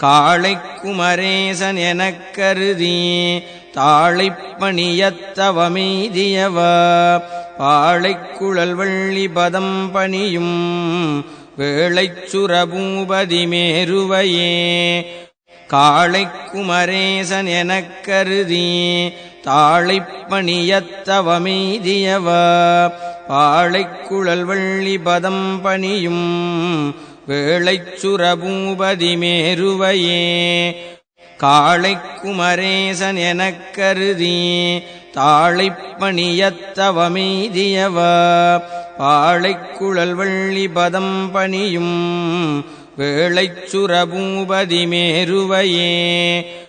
காளைக்குமரேசன் எனக் கருதி தாழைப்பணியத்தவமெய்தியவ பாழைக்குழல் வள்ளி பதம் பணியும் வேளைச் சுரபூபதி மேருவையே. காளைக்குமரேசன் எனக் கருதி தாழைப்பணியத்தவமெய்தியவ பாழைக்குழல் வள்ளி பதம் பணியும் வேளைச் சுரபூபதி மேருவையே காளைக்குமரேசன் எனக் கருதி தாழைப்பணியத்தவமெய்தியவ பாழைக்குழல் வள்ளி பதம் பணியும் வேளைச் சுரபூபதி மேருவையே